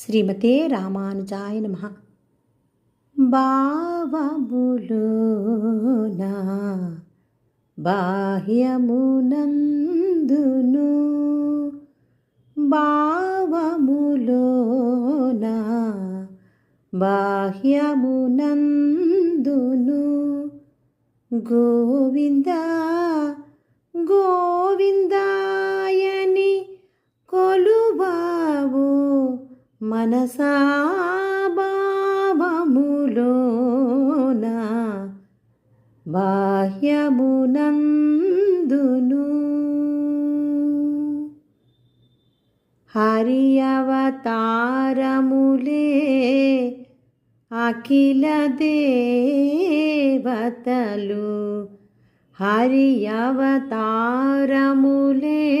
శ్రీమతే రామానుజాయ నమ. భావములోనా బాహ్యమునందును భావములోనా బాహ్యమునందును గోవింద గోవిందా మనసాభావములోన బాహ్యమునందును. హరియవతారములే అఖిల దేవతలు. హరియవతారములే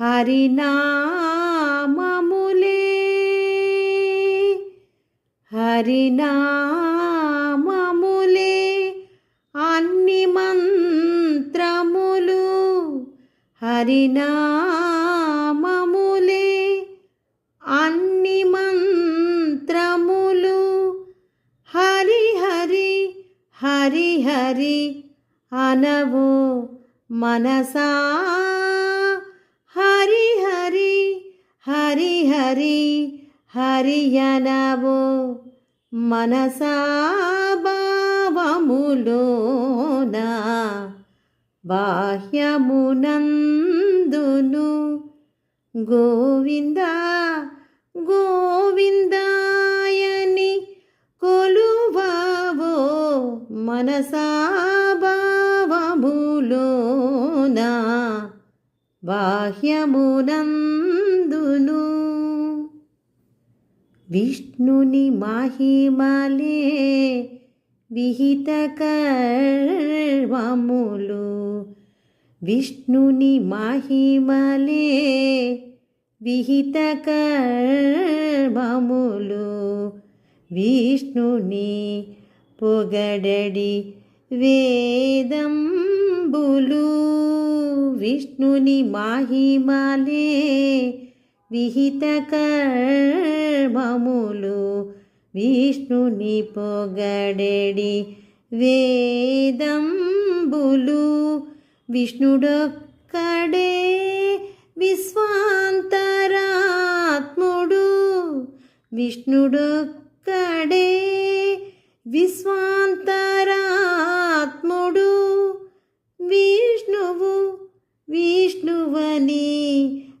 హరినామములే. హరినామములే అన్ని మంత్రములు. హరినామములే అన్ని మంత్రములు. హరి హరి హరి హరి అనవు మనసా హరి హరి హరియనవో మనసాభావములోన బాహ్యమునందును. గోవింద గోవిందాయని కొలువావో మనసాభావములోన బాహ్యమునందు విష్ణుని మహిమలే విహిత కర్మములు విష్ణుని మహిమలే విహిత కర్మములు విష్ణుని పొగడడి వేదంబులు. విష్ణుని మహిమలే విహిత కర్మములు విష్ణుని పొగడెడి వేదంబులు విష్ణుడొక్కడే విశ్వాంతరాత్ముడు విష్ణుడొక్కడే విశ్వాంతరాత్ముడు విష్ణువు విష్ణువని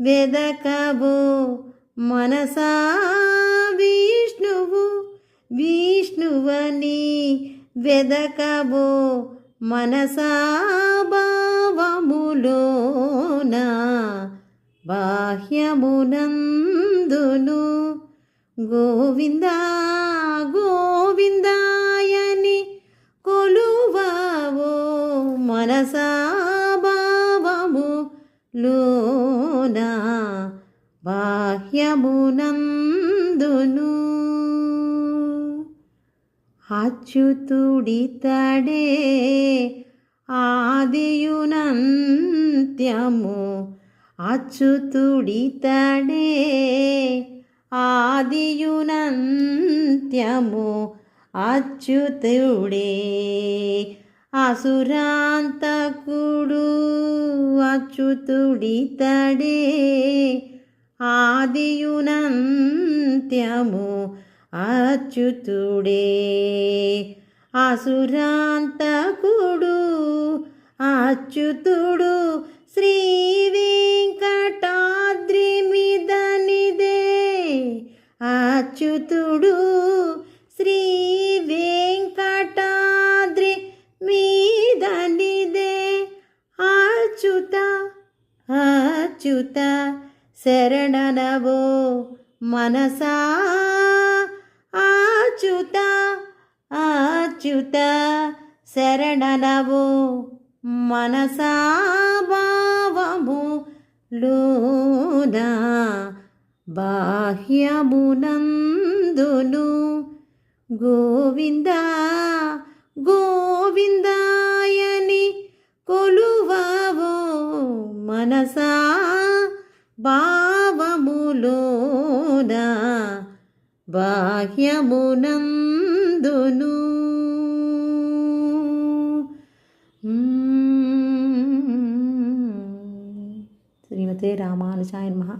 వెదకబో మనసా విష్ణువు విష్ణువని వెదకబో మనసా భావములోన బాహ్యమునందును. గోవింద గోవిందాయని కొలువావో. మనసా భావము లో బాహ్యమునందును. అచ్యుతుడితడే ఆదియునంత్యము. అచ్యుతుడితడే ఆదియునంత్యము. అచ్యుతుడే అసురాంతకుడు. అచ్యుతుడితడే ఆదియునంత్యము అచ్యుతుడే. అసురాంతకుడు అచ్యుతుడు శ్రీ వెంకటాద్రి మిదనిదే అచ్యుతుడు శ్రీ వెంకటాద్రి మీదనిదే అచ్యుత అచ్యుత శరణనవో మనసా ఆచ్యుత ఆచ్యుత శరణనవో మనసా భావము లూనా బాహ్యమునందును. గోవింద గోవిందాయని కొలువావో మనసా భావములోన బాహ్యమునందును. శ్రీమతే రామానుజాయ మహా